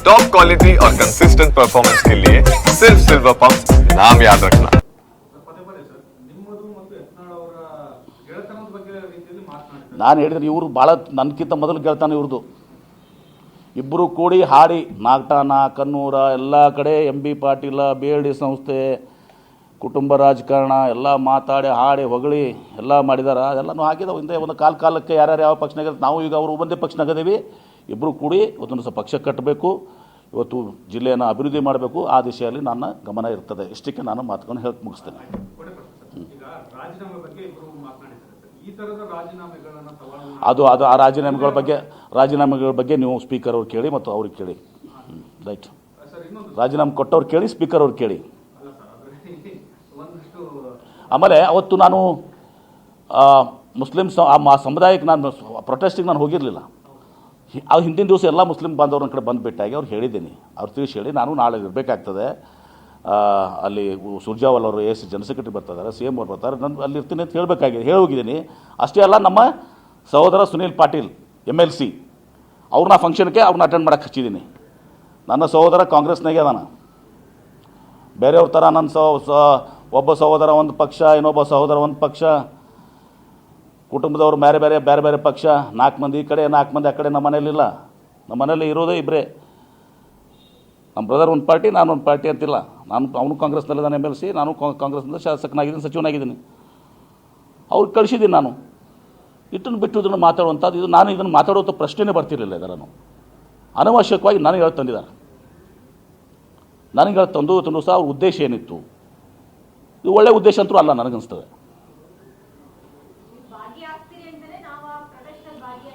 Top quality और consistent performance के लिए सिर्फ सिल्वर पंप नाम याद रखना ಪದೇ ಪದೇ ಸರ್ ನಿಮ್ಮದು ಮತ್ತು ಯತ್ನಾಳ್ ಅವರ ಗೆಳೆತನದ ಬಗ್ಗೆ ರೀತಿಯಲ್ಲಿ ಮಾತನಾಡಿದ್ದಾರೆ ನಾನು ಹೇಳಿದ್ರೆ ಇವರು ಭಾಳ ನನಗಿಂತ ಮೊದಲು ಗೆಳ್ತಾನೆ ಇವ್ರದ್ದು ಇಬ್ಬರು ಕೂಡಿ ಹಾಡಿ ನಾಗಟಾನ ಕನ್ನೂರ ಎಲ್ಲ ಕಡೆ M B Patil B L D ಸಂಸ್ಥೆ ಕುಟುಂಬ ರಾಜಕಾರಣ ಎಲ್ಲ ಮಾತಾಡಿ ಹಾಡಿ ಹೊಗಳಿ ಎಲ್ಲ ಮಾಡಿದಾರೆ ಅದೆಲ್ಲನೂ ಹಾಕಿದಾವೆ ಹಿಂದೆ ಒಂದು ಕಾಲ ಕಾಲಕ್ಕೆ ಯಾರ್ಯಾರು ಯಾವ ಪಕ್ಷನಾಗ ನಾವು ಈಗ ಅವರು ಒಂದೇ ಪಕ್ಷನಾಗದೇವಿ ಇಬ್ಬರು ಕೂಡಿ ಇವತ್ತೊಂದು ಸಹ ಪಕ್ಷ ಕಟ್ಟಬೇಕು, ಇವತ್ತು ಜಿಲ್ಲೆಯನ್ನು ಅಭಿವೃದ್ಧಿ ಮಾಡಬೇಕು, ಆ ದಿಶೆಯಲ್ಲಿ ನನ್ನ ಗಮನ ಇರ್ತದೆ. ಇಷ್ಟಕ್ಕೆ ನಾನು ಮಾತುಕೊಂಡು ಹೇಳಿ, ಮುಗಿಸ್ತೇನೆ. ಅದು ಅದು ಆ ರಾಜೀನಾಮೆಗಳ ಬಗ್ಗೆ ರಾಜೀನಾಮೆಗಳ ಬಗ್ಗೆ ನೀವು ಸ್ಪೀಕರ್ ಅವ್ರು ಕೇಳಿ ಮತ್ತು ಅವ್ರಿಗೆ ಕೇಳಿ. ರೈಟ್. ರಾಜೀನಾಮೆ ಕೊಟ್ಟವ್ರು ಕೇಳಿ, ಸ್ಪೀಕರ್ ಅವ್ರು ಕೇಳಿ. ಆಮೇಲೆ ಅವತ್ತು ನಾನು ಮುಸ್ಲಿಮ್ಸ್ ಮುಸ್ಲಿಂ ಆ ಸಮುದಾಯಕ್ಕೆ ನಾನು ಪ್ರೊಟೆಸ್ಟಿಗೆ ನಾನು ಹೋಗಿರಲಿಲ್ಲ. ಆ ಹಿಂದಿನ ದಿವಸ ಎಲ್ಲ ಮುಸ್ಲಿಂ ಬಾಂಧವ್ರ ಕಡೆ ಬಂದು ಅವ್ರು ಹೇಳಿದ್ದೀನಿ. ಅವ್ರು ತಿಳಿಸಿ ಹೇಳಿ, ನಾನು ನಾಳೆ ಇರಬೇಕಾಗ್ತದೆ. ಅಲ್ಲಿ ಸುರ್ಜಾವಲ್ ಅವರು ಎಸ್ ಜನರಲ್ ಸೆಕ್ರೆಟರಿ ಬರ್ತಿದ್ದಾರೆ, ಸಿ ಎಂ ಅವ್ರು ಬರ್ತಾರೆ, ನಾನು ಅಲ್ಲಿ ಇರ್ತೀನಿ ಅಂತ ಹೇಳಬೇಕಾಗಿದೆ ಹೇಳಿ ಹೋಗಿದ್ದೀನಿ ಅಷ್ಟೇ ಅಲ್ಲ, ನಮ್ಮ ಸಹೋದರ Sunil Patil M L C, ಅವ್ರನ್ನ ಫಂಕ್ಷನ್ಗೆ ಅವ್ರನ್ನ ಅಟೆಂಡ್ ಮಾಡಕ್ಕೆ ಹಚ್ಚಿದ್ದೀನಿ. ನನ್ನ ಸಹೋದರ ಕಾಂಗ್ರೆಸ್ನಾಗೆ ಅದಾನ. ಬೇರೆಯವ್ರ ಥರ ನನ್ನ ಸಹ, ಸ- ಒಬ್ಬ ಸಹೋದರ ಒಂದು ಪಕ್ಷ, ಇನ್ನೊಬ್ಬ ಸಹೋದರ ಒಂದು ಪಕ್ಷ. ಕುಟುಂಬದವ್ರು ಬೇರೆ ಬೇರೆ ಬೇರೆ ಬೇರೆ ಪಕ್ಷ, ನಾಲ್ಕು ಮಂದಿ ಈ ಕಡೆ, ನಾಲ್ಕು ಮಂದಿ ಆ ಕಡೆ, ನಮ್ಮ ಮನೇಲಿಲ್ಲ ನಮ್ಮ ಮನೇಲಿ ಇರೋದೇ ಇಬ್ಬರೇ ನಮ್ಮ ಬ್ರದರ್ ಒಂದು ಪಾರ್ಟಿ, ನಾನು ಒಂದು ಪಾರ್ಟಿ ಅಂತಿಲ್ಲ. ನಾನು ಅವನು ಕಾಂಗ್ರೆಸ್ನಲ್ಲಿದ್ದಾನೆ ಎಂ ಎಲ್ ಸಿ ನಾನು ಕಾಂಗ್ರೆಸ್ನಿಂದ ಶಾಸಕನಾಗಿದ್ದೀನಿ, ಸಚಿವನಾಗಿದ್ದೀನಿ. ಅವ್ರಿಗೆ ಕಳಿಸಿದ್ದೀನಿ ನಾನು. ಇಟ್ಟನ್ನು ಬಿಟ್ಟು ಇದನ್ನು ಮಾತಾಡುವಂಥದ್ದು, ಇದು ನಾನು ಇದನ್ನು ಮಾತಾಡುವಂಥ ಪ್ರಶ್ನೆನೇ ಬರ್ತಿರಲಿಲ್ಲ ಇದರನ್ನು ಅನವಶ್ಯಕವಾಗಿ ನನಗೆ ಹೇಳಿ ತಂದಿದ್ದಾರೆ. ನನಗೆ ಹೇಳಿ ತಂದು ತಂದು ಸಹ ಅವ್ರ ಉದ್ದೇಶ ಏನಿತ್ತು? ಇದು ಒಳ್ಳೆಯ ಉದ್ದೇಶ ಅಂತೂ ಅಲ್ಲ, ನನಗನ್ಸ್ತದೆ ಭಾಗಿಯಾಗ್ತೀರಿ ಅಂತಾನೆ ನಾವು ಆ ಪ್ರದರ್ಶನದಲ್ಲಿ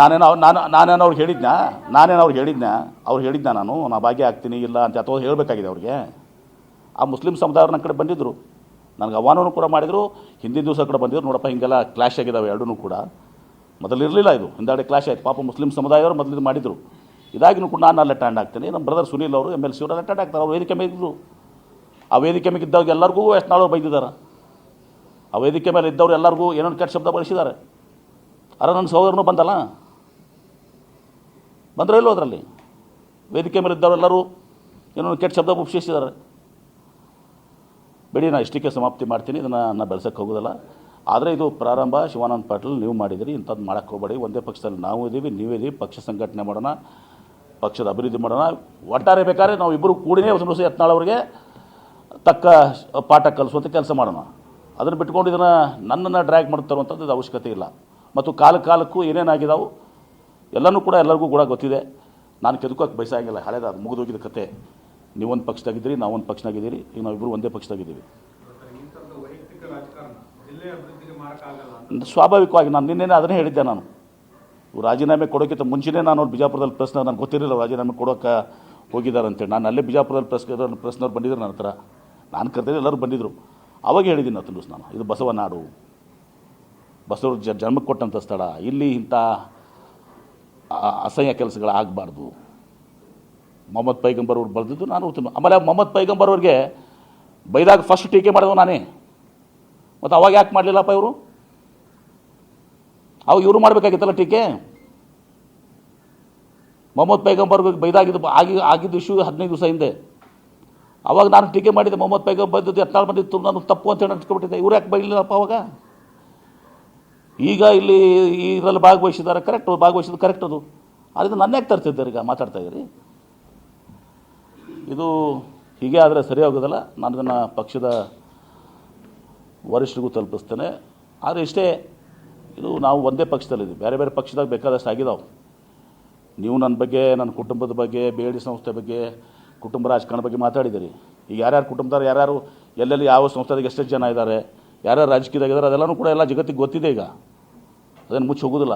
ನಾನೇನೋ ನಾನು ನಾನೇನೋ ಅವ್ರಿಗೆ ಹೇಳಿದ್ನಾ? ನಾನೇನೋ ಅವ್ರಿಗೆ ಹೇಳಿದ್ನಾ? ಅವ್ರು ಹೇಳಿದ್ನ ನಾನು? ನಾ ಭಾಗ್ಯ ಆಗ್ತೀನಿ, ಇಲ್ಲ ಅಂತ ಅಥವಾ ಹೇಳಬೇಕಾಗಿದೆ ಅವ್ರಿಗೆ? ಆ ಮುಸ್ಲಿಂ ಸಮುದಾಯವ್ರು ನನ್ನ ಕಡೆ ಬಂದಿದ್ದರು ನನಗೆ ಅವಾನೂ ಕೂಡ ಮಾಡಿದರು, ಹಿಂದಿನ ದಿವಸ ಕೂಡ ಬಂದಿದ್ರು. ನೋಡಪ್ಪ, ಹಿಂಗೆಲ್ಲ ಕ್ಲಾಶ್ ಆಗಿದ್ದಾವೆ ಎರಡೂ ಕೂಡ. ಮೊದಲು ಇರಲಿಲ್ಲ ಇದು. ಹಿಂದಾಡಿ ಕ್ಲಾಶ್ ಆಯಿತು. ಪಾಪ ಮುಸ್ಲಿಂ ಸಮುದಾಯವರು ಮೊದಲು ಇದು ಮಾಡಿದರು. ಇದಾಗಿನೂ ಕೂಡ ನಾನು ಅಲ್ಲಿ ಅಟೆಂಡ್ ಆಗ್ತೀನಿ. ನಮ್ಮ ಬ್ರದರ್ ಸುನೀಲ್ ಅವರು ಎಂ ಎಲ್ ಸಿ ಅವರು ಅಟೆಂಡ್ ಆಗ್ತಾರೆ. ಅವ್ರು ವೇದಿಕೆ ಮೇಲೆ ಇದ್ದರು ಆ ವೇದಿಕೆ ಮೇಲೆ ಇದ್ದವ್ರಿಗೆ ಎಲ್ಲರಿಗೂ ಎಷ್ಟಾಳು ಬೈದಿದ್ದಾರೆ ಆ ವೇದಿಕೆ ಮೇಲೆ ಇದ್ದವ್ರು ಎಲ್ಲರಿಗೂ ಏನೇನು ಕೆಟ್ಟ ಶಬ್ದ ಬಳಸಿದ್ದಾರೆ. ಅರ ನನ್ನ ಸಹೋದರನು ಬಂದಲ್ಲ? ಬಂದರೋ ಇಲ್ಲೋ ಅದರಲ್ಲಿ? ವೇದಿಕೆ ಮೇಲೆ ಇದ್ದವರೆಲ್ಲರೂ ಏನೋ ಕೆಟ್ಟ ಶಬ್ದ ಉಪಶಿಸಿದ್ದಾರೆ ಬಿಡಿ ನಾನು ಇಷ್ಟಕ್ಕೆ ಸಮಾಪ್ತಿ ಮಾಡ್ತೀನಿ. ಇದನ್ನು ನಾನು ಬೆಳೆಸೋಕ್ಕೆ ಹೋಗೋದಲ್ಲ. ಆದರೆ ಇದು ಪ್ರಾರಂಭ. ಶಿವಾನಂದ ಪಾಟೀಲ್, ನೀವು ಮಾಡಿದಿರಿ, ಇಂಥದ್ದು ಮಾಡೋಕ್ಕೆ ಹೋಗಬೇಡಿ. ಒಂದೇ ಪಕ್ಷದಲ್ಲಿ ನಾವು ಇದ್ದೀವಿ ನೀವಿದ್ದೀವಿ ಪಕ್ಷ ಸಂಘಟನೆ ಮಾಡೋಣ, ಪಕ್ಷದ ಅಭಿವೃದ್ಧಿ ಮಾಡೋಣ. ಒಟ್ಟಾರೆ ಬೇಕಾದ್ರೆ ನಾವು ಇಬ್ಬರು ಕೂಡಿನೇ ದಿವಸ ಯತ್ನಾಳ್ ಅವರಿಗೆ ತಕ್ಕ ಪಾಠ ಕಲಿಸುವಂಥ ಕೆಲಸ ಮಾಡೋಣ. ಅದನ್ನು ಬಿಟ್ಕೊಂಡು ಇದನ್ನು ನನ್ನನ್ನು ಡ್ರ್ಯಾಗ್ ಮಾಡ್ತಾರಂಥದ್ದು ಇದು ಅವಶ್ಯಕತೆ ಇಲ್ಲ. ಮತ್ತು ಕಾಲ ಕಾಲಕ್ಕೂ ಎಲ್ಲನೂ ಕೂಡ ಎಲ್ಲರಿಗೂ ಕೂಡ ಗೊತ್ತಿದೆ. ನಾನು ಕೆದಕೋಕ್ಕೆ ಬಯಸಾಗಿಲ್ಲ. ಹಳೇದ ಅದು ಮುಗಿದೋಗಿದ ಕತೆ. ನೀವೊಂದು ಪಕ್ಷದಾಗಿದ್ದೀರಿ, ನಾವೊಂದು ಪಕ್ಷದಾಗಿದ್ದೀರಿ ಈಗ ನಾವಿಬ್ಬರು ಒಂದೇ ಪಕ್ಷದಾಗಿದ್ದೀವಿ. ಸ್ವಾಭಾವಿಕವಾಗಿ ನಾನು ನಿನ್ನೆ ಅದನ್ನೇ ಹೇಳಿದ್ದೆ ನಾನು. ರಾಜೀನಾಮೆ ಕೊಡೋಕ್ಕಿಂತ ಮುಂಚೆನೇ ನಾನು ಅವ್ರು ಬಿಜಾಪುರದಲ್ಲಿ ಪ್ರಶ್ನೆ ನನಗೆ ಗೊತ್ತಿರಲಿಲ್ಲ ರಾಜೀನಾಮೆ ಕೊಡೋಕೆ ಹೋಗಿದ್ದಾರೆ ಅಂತೇಳಿ ನಾನು ಅಲ್ಲೇ ಬಿಜಾಪುರದಲ್ಲಿ ಪ್ರಶ್ನೆ ಪ್ರಶ್ನೆಯವ್ರು ಬಂದಿದ್ದರು ನನ್ನ ಹತ್ರ. ನಾನು ಕರೆದಿದ್ದೆ ಎಲ್ಲರೂ ಬಂದಿದ್ದರು ಅವಾಗ ಹೇಳಿದ್ದೀನಿ ನಾನು ಇದು ಬಸವ ನಾಡು. ಬಸವರು ಜ ಜನ್ಮಕ್ಕೆ ಕೊಟ್ಟಂಥ ಸ್ಥಳ. ಇಲ್ಲಿ ಇಂಥ ಅಸಹ್ಯ ಕೆಲಸಗಳು ಆಗಬಾರ್ದು ಮೊಹಮ್ಮದ್ ಪೈಗಂಬರ್ ಅವ್ರು ಬರೆದಿದ್ದು ನಾನು ಓದ್ತೀನಿ. ಆಮೇಲೆ ಮೊಹಮ್ಮದ್ ಪೈಗಂಬರ್ ಅವ್ರಿಗೆ ಬೈದಾಗ ಫಸ್ಟ್ ಟೀಕೆ ಮಾಡಿದವು ನಾನೇ. ಮತ್ತು ಅವಾಗ ಯಾಕೆ ಮಾಡಲಿಲ್ಲಪ್ಪ ಇವರು? ಅವಾಗ ಇವರು ಮಾಡಬೇಕಾಗಿತ್ತಲ್ಲ ಟೀಕೆ? ಮೊಹಮ್ಮದ್ ಪೈಗಂಬರ್ ಬೈದಾಗಿದ್ದು ಆಗಿ ಆಗಿದ್ದು ಇಶ್ಯೂ ಹದಿನೈದು ದಿವಸ ಹಿಂದೆ. ಅವಾಗ ನಾನು ಟೀಕೆ ಮಾಡಿದ್ದೆ, ಮೊಹಮ್ಮದ್ ಪೈಗಂಬರ್ ಬಂದಿದ್ದು ಎತ್ತಾಳು ಬಂದಿತ್ತು, ನಾನು ತಪ್ಪು ಅಂತ ಹೇಳಿ ಅನ್ಸ್ಕೊಬಿಟ್ಟಿದ್ದೆ ಇವ್ರು ಯಾಕೆ ಬೈಲಿಲ್ಲಪ್ಪ ಅವಾಗ? ಈಗ ಇಲ್ಲಿ ಇದರಲ್ಲಿ ಭಾಗವಹಿಸಿದ್ದಾರೆ ಕರೆಕ್ಟ್ ಭಾಗವಹಿಸಿದ್ದು ಕರೆಕ್ಟ್ ಅದು. ಅದರಿಂದ ನನ್ನ ಯಾಕೆ ತರ್ತಿದ್ದಾರೆ ಈಗ ಮಾತಾಡ್ತಾ ಇದ್ದೀರಿ? ಇದು ಹೀಗೆ ಆದರೆ ಸರಿ ಹೋಗೋದಲ್ಲ ನಾನು ಇದನ್ನು ಪಕ್ಷದ ವರಿಷ್ಠರಿಗೂ ತಲುಪಿಸ್ತೇನೆ. ಆದರೆ ಇಷ್ಟೇ, ಇದು ನಾವು ಒಂದೇ ಪಕ್ಷದಲ್ಲಿದ್ದೀವಿ. ಬೇರೆ ಬೇರೆ ಪಕ್ಷದಾಗ ಬೇಕಾದಷ್ಟು ಆಗಿದಾವೆ. ನೀವು ನನ್ನ ಬಗ್ಗೆ, ನನ್ನ ಕುಟುಂಬದ ಬಗ್ಗೆ ಬೇಡಿ ಸಂಸ್ಥೆ ಬಗ್ಗೆ, ಕುಟುಂಬ ರಾಜಕಾರಣ ಬಗ್ಗೆ ಮಾತಾಡಿದ್ದೀರಿ. ಈಗ ಯಾರ್ಯಾರು ಕುಟುಂಬದವ್ರು, ಯಾರ್ಯಾರು ಎಲ್ಲೆಲ್ಲಿ ಯಾವ ಸಂಸ್ಥೆದಾಗ ಎಷ್ಟೆಷ್ಟು ಜನ ಇದ್ದಾರೆ ಯಾರ್ಯಾರು ರಾಜಕೀಯದಾಗಿದ್ದಾರೆ ಅದೆಲ್ಲನೂ ಕೂಡ ಎಲ್ಲ ಜಗತ್ತಿಗೆ ಗೊತ್ತಿದೆ ಈಗ. ಅದನ್ನು ಮುಚ್ಚಿ ಹೋಗೋದಿಲ್ಲ